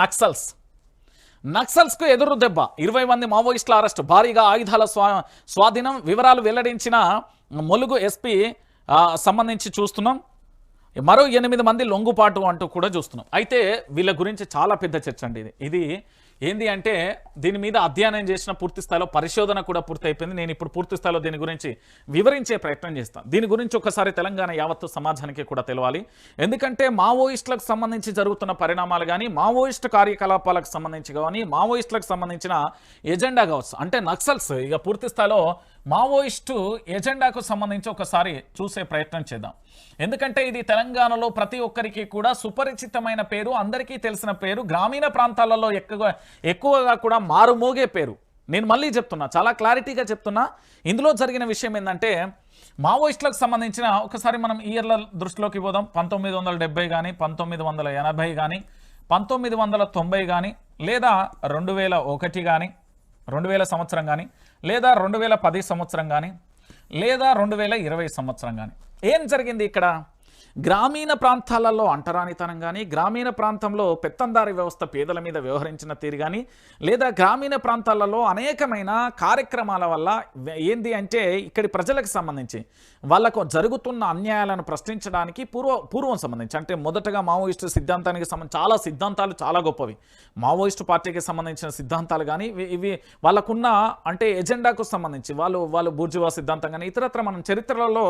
నక్సల్స్. నక్సల్స్కు ఎదురు దెబ్బ. ఇరవై మంది మావోయిస్టుల అరెస్టు. భారీగా ఆయుధాల స్వా స్వాధీనం వివరాలు వెల్లడించిన ములుగు ఎస్పీ సంబంధించి చూస్తున్నాం. మరో ఎనిమిది మంది లొంగుపాటు అంటూ కూడా చూస్తున్నాం. అయితే వీళ్ళ గురించి చాలా పెద్ద చర్చ అండి ఇది. ఇది ఏంది అంటే దీని మీద అధ్యయనం చేసిన పూర్తి స్థాయిలో పరిశోధన కూడా పూర్తి అయిపోయింది నేను ఇప్పుడు పూర్తి స్థాయిలో దీని గురించి వివరించే ప్రయత్నం చేస్తాను. దీని గురించి ఒకసారి తెలంగాణ యావత్తు సమాజానికి కూడా తెలవాలి. ఎందుకంటే మావోయిస్టులకు సంబంధించి జరుగుతున్న పరిణామాలు కానీ మావోయిస్టు కార్యకలాపాలకు సంబంధించి కానీ మావోయిస్టులకు సంబంధించిన ఎజెండా కావచ్చు అంటే నక్సల్స్ ఇక పూర్తి స్థాయిలో మావోయిస్టు ఎజెండాకు సంబంధించి ఒకసారి చూసే ప్రయత్నం చేద్దాం. ఎందుకంటే ఇది తెలంగాణలో ప్రతి ఒక్కరికి కూడా సుపరిచితమైన పేరు అందరికీ తెలిసిన పేరు గ్రామీణ ప్రాంతాలలో ఎక్కువ ఎక్కువగా కూడా మారుమోగే పేరు. నేను మళ్ళీ చెప్తున్నా చాలా క్లారిటీగా చెప్తున్నా. ఇందులో జరిగిన విషయం ఏంటంటే మావోయిస్టులకు సంబంధించిన ఒకసారి మనం ఇయర్ల దృష్టిలోకి పోదాం. పంతొమ్మిది వందల డెబ్బై కానీ పంతొమ్మిది వందల ఎనభై కానీ పంతొమ్మిది వందల తొంభై కానీ లేదా రెండు వేల ఒకటి కానీ రెండు వేల సంవత్సరం కానీ లేదా రెండు వేల పది సంవత్సరం కానీ లేదా రెండు వేల ఇరవై సంవత్సరం కానీ ఏం జరిగింది ఇక్కడ? గ్రామీణ ప్రాంతాలలో అంటరానితనం కానీ గ్రామీణ ప్రాంతంలో పెత్తందారి వ్యవస్థ పేదల మీద వ్యవహరించిన తీరు కానీ లేదా గ్రామీణ ప్రాంతాలలో అనేకమైన కార్యక్రమాల వల్ల ఏంది అంటే ఇక్కడి ప్రజలకు సంబంధించి వాళ్ళకు జరుగుతున్న అన్యాయాలను ప్రశ్నించడానికి పూర్వ పూర్వం సంబంధించి అంటే మొదటగా మావోయిస్టు సిద్ధాంతానికి సంబంధించి చాలా సిద్ధాంతాలు చాలా గొప్పవి. మావోయిస్టు పార్టీకి సంబంధించిన సిద్ధాంతాలు కానీ ఇవి- వాళ్ళకున్న అంటే ఎజెండాకు సంబంధించి వాళ్ళు వాళ్ళు బూర్జువా సిద్ధాంతం కానీ ఇతరత్ర మనం చరిత్రలలో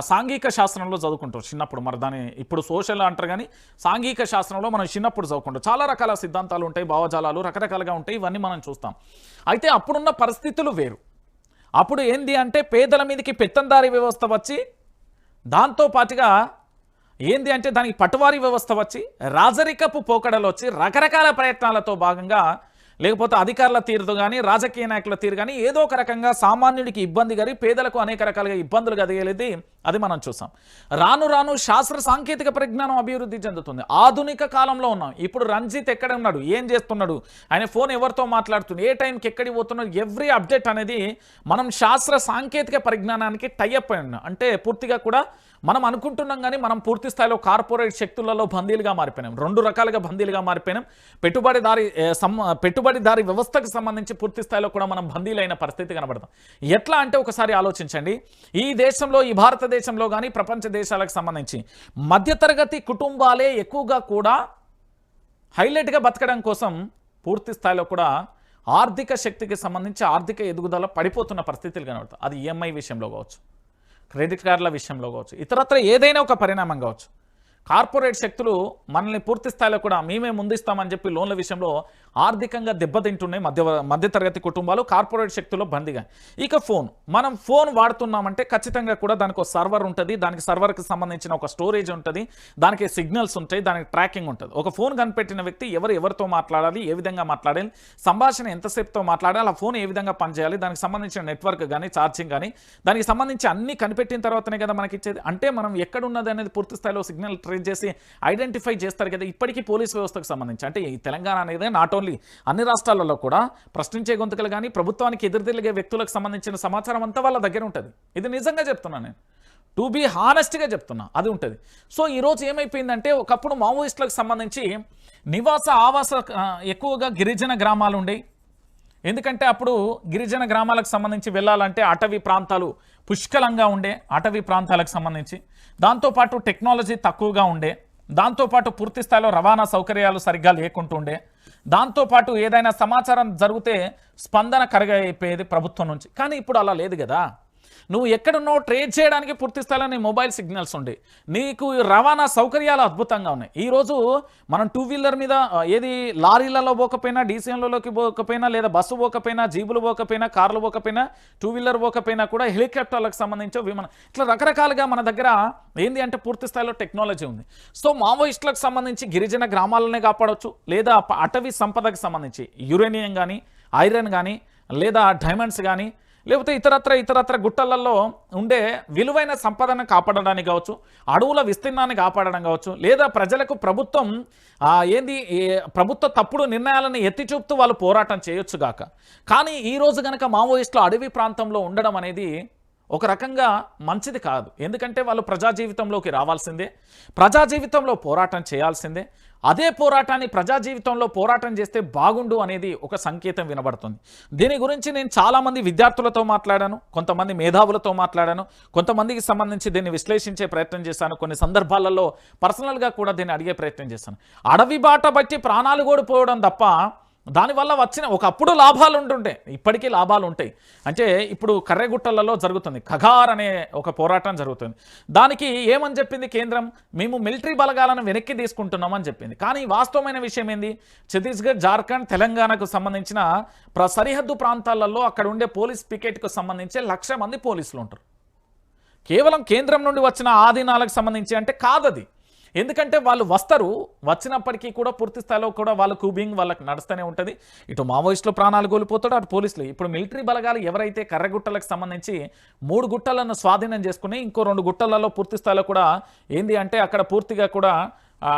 సాంఘిక శాస్త్రంలో చదువుకుంటాం చిన్నప్పుడు. మరి దాని ఇప్పుడు సోషల్ అంటారు కానీ సాంఘిక శాస్త్రంలో మనం చిన్నప్పుడు చదువుకుంటాం. చాలా రకాల సిద్ధాంతాలు ఉంటాయి భావజాలాలు రకరకాలుగా ఉంటాయి ఇవన్నీ మనం చూస్తాం. అయితే అప్పుడున్న పరిస్థితులు వేరు. అప్పుడు ఏంది అంటే పేదల మీదకి పెత్తందారి వ్యవస్థ వచ్చి దాంతో పాటుగా ఏంది అంటే దానికి పటువారీ వ్యవస్థ వచ్చి రాజరికపు పోకడలు వచ్చి రకరకాల ప్రయత్నాలతో భాగంగా లేకపోతే అధికారుల తీరుతో కానీ రాజకీయ నాయకుల తీరు కానీ ఏదో ఒక రకంగా సామాన్యుడికి ఇబ్బంది కానీ పేదలకు అనేక రకాలుగా ఇబ్బందులు కలిగేది అది మనం చూసాం. రాను రాను శాస్త్ర సాంకేతిక పరిజ్ఞానం అభివృద్ధి చెందుతుంది. ఆధునిక కాలంలో ఉన్నాం. ఇప్పుడు రంజిత్ ఎక్కడ ఉన్నాడు? ఏం చేస్తున్నాడు? ఆయన ఫోన్ ఎవరితో మాట్లాడుతుంది? ఏ టైంకి ఎక్కడికి పోతున్నాడు? ఎవ్రీ అప్డేట్ అనేది మనం శాస్త్ర సాంకేతిక పరిజ్ఞానానికి టైఅప్ అయి ఉన్నాం. అంటే పూర్తిగా కూడా మనం అనుకుంటున్నాం కానీ మనం పూర్తి స్థాయిలో కార్పొరేట్ శక్తులలో బందీలుగా మారిపోయినాం. రెండు రకాలుగా బందీలుగా మారిపోయినాం. పెట్టుబడిదారి సమ్ పెట్టుబడిదారి వ్యవస్థకు సంబంధించి పూర్తి స్థాయిలో కూడా మనం బందీలైన పరిస్థితి కనబడతాం. ఎట్లా అంటే ఒకసారి ఆలోచించండి. ఈ దేశంలో ఈ భారతదేశం భారతదేశంలో కానీ ప్రపంచ దేశాలకు సంబంధించి. మధ్యతరగతి కుటుంబాలే ఎక్కువగా కూడా హైలైట్గా బతకడం కోసం పూర్తి స్థాయిలో కూడా ఆర్థిక శక్తికి సంబంధించి ఆర్థిక ఎదుగుదల పడిపోతున్న పరిస్థితులు కనబడతాయి. అది ఈఎంఐ విషయంలో కావచ్చు క్రెడిట్ కార్డుల విషయంలో కావచ్చు ఇతరత్ర ఏదైనా ఒక పరిణామం కావచ్చు. కార్పొరేట్ శక్తులు మనల్ని పూర్తి స్థాయిలో కూడా మేమే ముందిస్తామని చెప్పి లోన్ల విషయంలో ఆర్థికంగా దెబ్బతింటున్నాయి మధ్య మధ్యతరగతి కుటుంబాలు కార్పొరేట్ శక్తుల్లో బందీగా. ఇక ఫోన్. మనం ఫోన్ వాడుతున్నామంటే ఖచ్చితంగా కూడా దానికి ఒక సర్వర్ ఉంటుంది దానికి సర్వర్కి సంబంధించిన ఒక స్టోరేజ్ ఉంటుంది దానికి సిగ్నల్స్ ఉంటాయి దానికి ట్రాకింగ్ ఉంటుంది. ఒక ఫోన్ కనిపెట్టిన వ్యక్తి ఎవరు ఎవరితో మాట్లాడాలి ఏ విధంగా మాట్లాడాలి సంభాషణ ఎంతసేపుతో మాట్లాడాలి ఆ ఫోన్ ఏ విధంగా పనిచేయాలి దానికి సంబంధించిన నెట్వర్క్ కానీ ఛార్జింగ్ కానీ దానికి సంబంధించి అన్ని కనిపెట్టిన తర్వాతనే కదా మనకి ఇచ్చేది. అంటే మనం ఎక్కడ ఉన్నది అనేది పూర్తి స్థాయిలో సిగ్నల్ ట్రేస్ చేసి ఐడెంటిఫై చేస్తారు కదా ఇప్పటికీ పోలీస్ వ్యవస్థకు సంబంధించి. అంటే ఈ తెలంగాణ అనేది నాట్ ఓన్లీ అన్ని రాష్ట్రాలలో కూడా ప్రశ్నించే గొంతుకలు కానీ ప్రభుత్వానికి ఎదురుదిరిగే వ్యక్తులకు సంబంధించిన సమాచారం అంతా వాళ్ళ దగ్గర ఉంటుంది. ఇది నిజంగా చెప్తున్నాను నేను. టు బీ హానెస్ట్గా చెప్తున్నా అది ఉంటుంది. సో ఈరోజు ఏమైపోయిందంటే ఒకప్పుడు మావోయిస్టులకు సంబంధించి నివాస ఆవాస ఎక్కువగా గిరిజన గ్రామాలు ఉండేవి ఎందుకంటే అప్పుడు గిరిజన గ్రామాలకు సంబంధించి వెళ్ళాలంటే అటవీ ప్రాంతాలు పుష్కలంగా ఉండే అటవీ ప్రాంతాలకు సంబంధించి. దాంతోపాటు టెక్నాలజీ తక్కువగా ఉండే దాంతోపాటు పూర్తి స్థాయిలో రవాణా సౌకర్యాలు సరిగ్గా లేకుంటుండే దాంతోపాటు ఏదైనా సమాచారం జరిగితే స్పందన కరగైపోయేది ప్రభుత్వం నుంచి. కానీ ఇప్పుడు అలా లేదు కదా. నువ్వు ఎక్కడున్నావు ట్రేడ్ చేయడానికి పూర్తి స్థాయిలో నీ మొబైల్ సిగ్నల్స్ ఉండే నీకు రవాణా సౌకర్యాలు అద్భుతంగా ఉన్నాయి. ఈరోజు మనం టూ వీలర్ మీద ఏది లారీలలో పోకపోయినా డీసీఎంలలోకి పోకపోయినా లేదా బస్సు పోకపోయినా జీబులు పోకపోయినా కార్లు పోకపోయినా టూ వీలర్ పోకపోయినా కూడా హెలికాప్టర్లకు సంబంధించి విమానం. ఇట్లా రకరకాలుగా మన దగ్గర ఏంది అంటే పూర్తి స్థాయిలో టెక్నాలజీ ఉంది. సో మావోయిస్టులకు సంబంధించి గిరిజన గ్రామాలనే కాపాడవచ్చు లేదా అటవీ సంపదకు సంబంధించి యురేనియం కానీ ఐరన్ కానీ లేదా డైమండ్స్ కానీ లేకపోతే ఇతరత్ర ఇతరత్ర గుట్టలలో ఉండే విలువైన సంపదను కాపాడడానికి కావచ్చు అడవుల విస్తీర్ణాన్ని కాపాడడం కావచ్చు లేదా ప్రజలకు ప్రభుత్వం ఏంది ఏ, ప్రభుత్వ తప్పుడు నిర్ణయాలను ఎత్తి చూపుతూ వాళ్ళు పోరాటం చేయొచ్చు గాక. కానీ ఈ రోజు మావోయిస్టులు అడవి ప్రాంతంలో ఉండడం అనేది ఒక రకంగా మంచిది కాదు. ఎందుకంటే వాళ్ళు ప్రజా జీవితంలోకి రావాల్సిందే ప్రజా జీవితంలో పోరాటం చేయాల్సిందే. అదే పోరాటాన్ని ప్రజా జీవితంలో పోరాటం చేస్తే బాగుండు అనేది ఒక సంకేతం వినబడుతుంది. దీని గురించి నేను చాలామంది విద్యార్థులతో మాట్లాడాను కొంతమంది మేధావులతో మాట్లాడాను కొంతమందికి సంబంధించి దీన్ని విశ్లేషించే ప్రయత్నం చేశాను కొన్ని సందర్భాలలో పర్సనల్గా కూడా దీన్ని అడిగే ప్రయత్నం చేశాను. అడవి బాట బట్టి ప్రాణాలు కూడా పోవడం తప్ప దానివల్ల వచ్చిన ఒకప్పుడు లాభాలు ఉంటుండే ఇప్పటికీ లాభాలు ఉంటాయి. అంటే ఇప్పుడు కర్రెగుట్టలలో జరుగుతుంది ఖగార్ అనే ఒక పోరాటం జరుగుతుంది. దానికి ఏమని చెప్పింది కేంద్రం? మేము మిలిటరీ బలగాలను వెనక్కి తీసుకుంటున్నామని చెప్పింది. కానీ వాస్తవమైన విషయం ఏంది? ఛత్తీస్గఢ్ జార్ఖండ్ తెలంగాణకు సంబంధించిన ప్ర సరిహద్దు ప్రాంతాలలో అక్కడ ఉండే పోలీస్ పికెట్కు సంబంధించి లక్ష మంది పోలీసులు ఉంటారు. కేవలం కేంద్రం నుండి వచ్చిన ఆధీనాలకు సంబంధించి అంటే కాదది. ఎందుకంటే వాళ్ళు వస్తారు వచ్చినప్పటికీ కూడా పూర్తి స్థాయిలో కూడా వాళ్ళ కూబింగ్ వాళ్ళకి నడుస్తూనే ఉంటుంది. ఇటు మావోయిస్టులు ప్రాణాలు కోల్పోతాడు అటు పోలీసులు. ఇప్పుడు మిలిటరీ బలగాలు ఎవరైతే కర్రగుట్టలకు సంబంధించి మూడు గుట్టలను స్వాధీనం చేసుకుని ఇంకో రెండు గుట్టలలో పూర్తి స్థాయిలో కూడా ఏంది అంటే అక్కడ పూర్తిగా కూడా ఆ,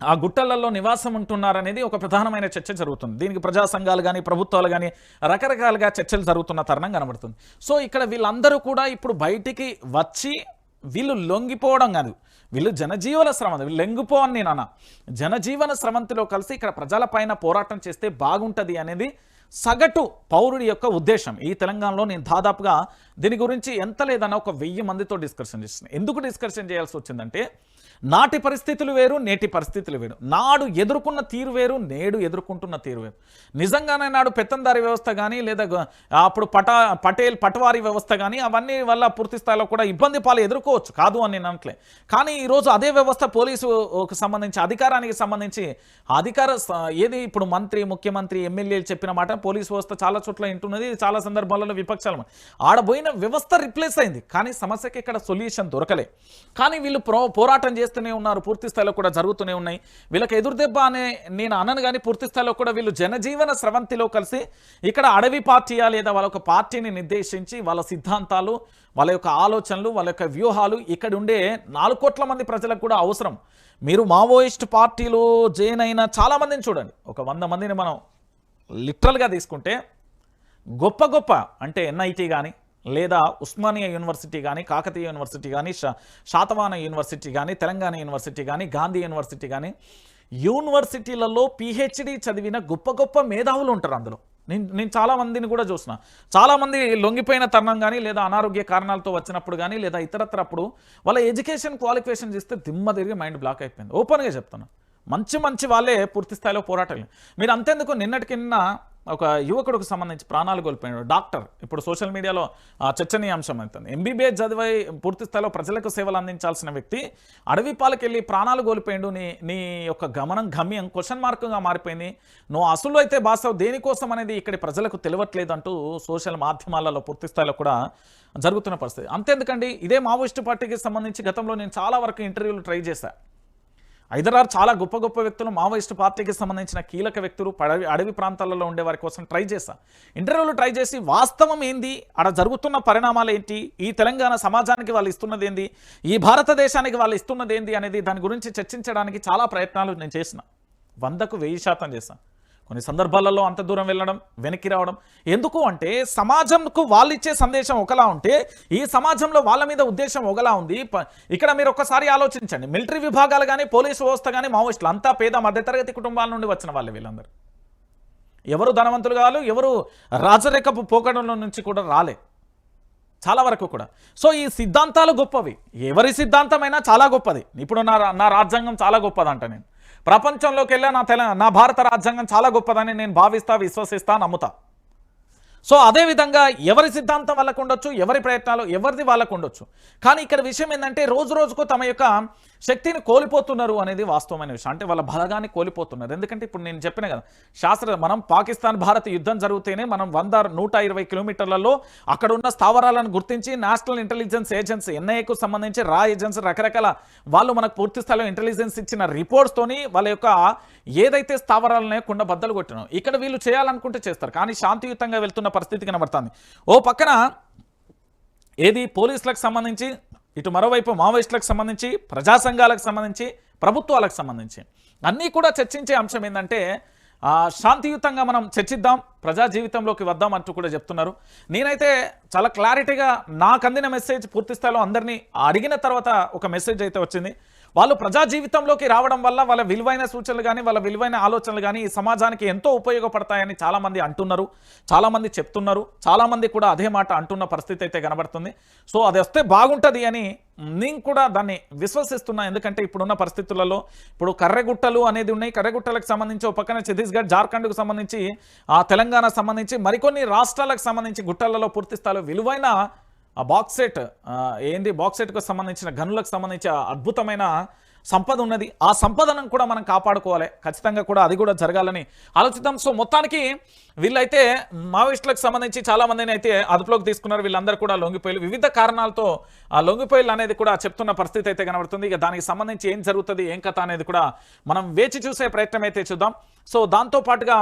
ఆ గుట్టలలో నివాసం ఉంటున్నారనేది ఒక ప్రధానమైన చర్చ జరుగుతుంది. దీనికి ప్రజా సంఘాలు కానీ ప్రభుత్వాలు కానీ రకరకాలుగా చర్చలు జరుగుతున్న తరుణం కనబడుతుంది. సో ఇక్కడ వీళ్ళందరూ కూడా ఇప్పుడు బయటికి వచ్చి వీళ్ళు లొంగిపోవడం కాదు. వీళ్ళు జనజీవన శ్రమ వీళ్ళు లొంగిపో అని నేను అన్న. జనజీవన శ్రమంతిలో కలిసి ఇక్కడ ప్రజలపైన పోరాటం చేస్తే బాగుంటుంది అనేది సగటు పౌరుడి యొక్క ఉద్దేశం. ఈ తెలంగాణలో నేను దాదాపుగా దీని గురించి ఎంత లేదన్నా ఒక వెయ్యి మందితో డిస్కషన్ చేస్తున్నాను ఎందుకు డిస్కషన్ చేయాల్సి వచ్చిందంటే నాటి పరిస్థితులు వేరు నేటి పరిస్థితులు వేరు. నాడు ఎదుర్కొన్న తీరు వేరు నేడు ఎదుర్కొంటున్న తీరు వేరు. నిజంగానే నాడు పెత్తందారి వ్యవస్థ కానీ లేదా అప్పుడు పటా పటేల్ పటవారీ వ్యవస్థ కానీ అవన్నీ వల్ల పూర్తి స్థాయిలో కూడా ఇబ్బంది పాలు ఎదుర్కోవచ్చు. కాదు అని నేను అనట్లే. కానీ ఈరోజు అదే వ్యవస్థ పోలీసుకు సంబంధించి అధికారానికి సంబంధించి అధికార ఏది ఇప్పుడు మంత్రి ముఖ్యమంత్రి ఎమ్మెల్యేలు చెప్పిన మాట పోలీస్ వ్యవస్థ చాలా చోట్ల వింటున్నది చాలా సందర్భాలలో విపక్షాలు ఆడబోయిన వ్యవస్థ రిప్లేస్ అయింది. కానీ సమస్యకి ఇక్కడ సొల్యూషన్ దొరకలే. కానీ వీళ్ళు పోరాటం చేస్తూనే ఉన్నారు పూర్తి స్థాయిలో కూడా జరుగుతూనే ఉన్నాయి. వీళ్ళకి ఎదురుదెబ్బ అనే నేను అనను కానీ పూర్తి స్థాయిలో కూడా వీళ్ళు జనజీవన స్రవంతిలో కలిసి ఇక్కడ అడవి పార్టీయా లేదా వాళ్ళ ఒక పార్టీని నిర్దేశించి వాళ్ళ సిద్ధాంతాలు వాళ్ళ యొక్క ఆలోచనలు వాళ్ళ యొక్క వ్యూహాలు ఇక్కడ ఉండే నాలుగు కోట్ల మంది ప్రజలకు కూడా అవసరం. మీరు మావోయిస్ట్ పార్టీలో జైన్ అయిన చాలా మందిని చూడండి. ఒక వంద మందిని మనం లిటరల్గా తీసుకుంటే గొప్ప గొప్ప అంటే ఎన్ఐటి కానీ లేదా ఉస్మానియా యూనివర్సిటీ కానీ కాకతీయ యూనివర్సిటీ కానీ శాతవాన యూనివర్సిటీ కానీ తెలంగాణ యూనివర్సిటీ కానీ గాంధీ యూనివర్సిటీ కానీ యూనివర్సిటీలలో పిహెచ్డి చదివిన గొప్ప గొప్ప మేధావులు ఉంటారు అందులో. నేను నేను చాలా మందిని కూడా చూసిన. చాలామంది లొంగిపోయిన తరుణం కానీ లేదా అనారోగ్య కారణాలతో వచ్చినప్పుడు కానీ లేదా ఇతరత్రప్పుడు వాళ్ళ ఎడ్యుకేషన్ క్వాలిఫికేషన్ చేస్తే దిమ్మ తిరిగి మైండ్ బ్లాక్ అయిపోయింది. ఓపెన్గా చెప్తున్నాను మంచి మంచి వాళ్ళే పూర్తి స్థాయిలో పోరాటాలు మీరు అంతేందుకు నిన్నటికి నిన్న ఒక యువకుడికి సంబంధించి ప్రాణాలు కోల్పోయాడు. డాక్టర్. ఇప్పుడు సోషల్ మీడియాలో చర్చనీయాంశం అవుతుంది. ఎంబీబీఎస్ చదివై పూర్తి స్థాయిలో ప్రజలకు సేవలు అందించాల్సిన వ్యక్తి అడవి పాలకెళ్ళి ప్రాణాలు కోల్పోయాడు. నీ నీ యొక్క గమనం గమ్యం క్వశ్చన్ మార్కుగా మారిపోయింది. నువ్వు అసలు అయితే బాసావు దేనికోసం అనేది ఇక్కడి ప్రజలకు తెలియట్లేదు అంటూ సోషల్ మాధ్యమాలలో పూర్తి స్థాయిలో కూడా జరుగుతున్న పరిస్థితి. అంతేందుకండి ఇదే మావోయిస్టు పార్టీకి సంబంధించి గతంలో నేను చాలా వరకు ఇంటర్వ్యూలు ట్రై చేశాను హైదరాబాద్ చాలా గొప్ప గొప్ప వ్యక్తులు మావోయిస్ట్ పార్టీకి సంబంధించిన కీలక వ్యక్తులు అడవి అడవి ప్రాంతాలలో ఉండే వారి కోసం ట్రై చేశా. ఇంటర్వ్యూలు ట్రై చేసి వాస్తవం ఏంది? అక్కడ జరుగుతున్న పరిణామాలు ఏంటి? ఈ తెలంగాణ సమాజానికి వాళ్ళు ఇస్తున్నది ఏంది? ఈ భారతదేశానికి వాళ్ళు ఇస్తున్నది ఏంది అనేది దాని గురించి చర్చించడానికి చాలా ప్రయత్నాలు నేను చేసిన వందకు వెయ్యి శాతం చేశాను కొన్ని సందర్భాలలో అంత దూరం వెళ్ళడం వెనక్కి రావడం. ఎందుకు అంటే సమాజంకు వాళ్ళు ఇచ్చే సందేశం ఒకలా ఉంటే ఈ సమాజంలో వాళ్ళ మీద ఉద్దేశం ఒకలా ఉంది. ప- ఇక్కడ మీరు ఒక్కసారి ఆలోచించండి. మిలిటరీ విభాగాలు కానీ పోలీసు వ్యవస్థ కానీ మావోయిస్టులు అంతా పేద మధ్యతరగతి కుటుంబాల నుండి వచ్చిన వాళ్ళు వీళ్ళందరూ. ఎవరు ధనవంతులు కాదు ఎవరు రాజరేఖపు పోకడంలో నుంచి కూడా రాలే. చాలా వరకు కూడా. సో ఈ సిద్ధాంతాలు గొప్పవి. ఎవరి సిద్ధాంతమైనా చాలా గొప్పది. ఇప్పుడు నా రా- నా రాజ్యాంగం చాలా గొప్పదంట నేను. ప్రపంచంలోకి వెళ్ళా నా తెల నా భారత రాజ్యాంగం చాలా గొప్పదని నేను భావిస్తా విశ్వసిస్తా నమ్ముతా. సో అదేవిధంగా ఎవరి సిద్ధాంతం వాళ్ళకు ఉండొచ్చు ఎవరి ప్రయత్నాలు ఎవరిది వాళ్ళకు ఉండొచ్చు కానీ ఇక్కడ విషయం ఏంటంటే రోజు రోజుకు తమ యొక్క శక్తిని కోల్పోతున్నారు అనేది వాస్తవమైన విషయం. అంటే వాళ్ళ బలగాన్ని కోల్పోతున్నారు. ఎందుకంటే ఇప్పుడు నేను చెప్పిన కదా శాస్త్ర మనం పాకిస్తాన్ భారత్ యుద్ధం జరిగితేనే మనం వంద నూట ఇరవై కిలోమీటర్లలో అక్కడ ఉన్న స్థావరాలను గుర్తించి నేషనల్ ఇంటెలిజెన్స్ ఏజెన్సీ ఎన్ఐఏకు సంబంధించి రా ఏజెన్సీ రకరకాల వాళ్ళు మనకు పూర్తి స్థాయిలో ఇంటెలిజెన్స్ ఇచ్చిన రిపోర్ట్స్తోని వాళ్ళ యొక్క ఏదైతే స్థావరాలనే కుండ బద్దలు కొట్టినో ఇక్కడ వీళ్ళు చేయాలనుకుంటే చేస్తారు. కానీ శాంతియుతంగా వెళ్తున్న పరిస్థితి కనబడుతుంది. ఓ పక్కన ఏది పోలీసులకు సంబంధించి ఇటు మరోవైపు మావోయిస్టులకు సంబంధించి ప్రజా సంఘాలకు సంబంధించి ప్రభుత్వాలకు సంబంధించి అన్నీ కూడా చర్చించే అంశం ఏంటంటే శాంతియుతంగా మనం చర్చిద్దాం ప్రజా జీవితంలోకి వద్దాం అంటూ కూడా చెప్తున్నారు. నేనైతే చాలా క్లారిటీగా నాకు అందిన మెసేజ్ పూర్తి స్థాయిలో అందరినీ అడిగిన తర్వాత ఒక మెసేజ్ అయితే వచ్చింది. వాళ్ళు ప్రజా జీవితంలోకి రావడం వల్ల వాళ్ళ విలువైన సూచనలు కానీ వాళ్ళ విలువైన ఆలోచనలు కానీ ఈ సమాజానికి ఎంతో ఉపయోగపడతాయని చాలామంది అంటున్నారు. చాలామంది చెప్తున్నారు. చాలామంది కూడా అదే మాట అంటున్న పరిస్థితి అయితే కనబడుతుంది. సో అది వస్తే బాగుంటుంది అని నేను కూడా దాన్ని విశ్వసిస్తున్నా. ఎందుకంటే ఇప్పుడున్న పరిస్థితులలో ఇప్పుడు కర్రెగుట్టలు అనేది ఉన్నాయి. కర్రెగుట్టలకు సంబంధించి ఒక పక్కన ఛత్తీస్గఢ్ జార్ఖండ్కు సంబంధించి ఆ తెలంగాణ సంబంధించి మరికొన్ని రాష్ట్రాలకు సంబంధించి గుట్టలలో పూర్తి స్థాయిలో విలువైన ఆ బాక్సెట్ ఏంది? బాక్సెట్కు సంబంధించిన గనులకు సంబంధించి అద్భుతమైన సంపద ఉన్నది. ఆ సంపదను కూడా మనం కాపాడుకోవాలి. ఖచ్చితంగా కూడా అది కూడా జరగాలని ఆలోచిద్దాం. సో మొత్తానికి వీళ్ళైతే మావోయిస్టులకు సంబంధించి చాలామందిని అయితే అదుపులోకి తీసుకున్నారు. వీళ్ళందరూ కూడా లొంగిపోయిలు. వివిధ కారణాలతో ఆ లొంగిపోయిలు అనేది కూడా చెప్తున్న పరిస్థితి అయితే కనబడుతుంది. ఇక దానికి సంబంధించి ఏం జరుగుతుంది ఏం కథ అనేది కూడా మనం వేచి చూసే ప్రయత్నం అయితే చూద్దాం. సో దాంతో పాటుగా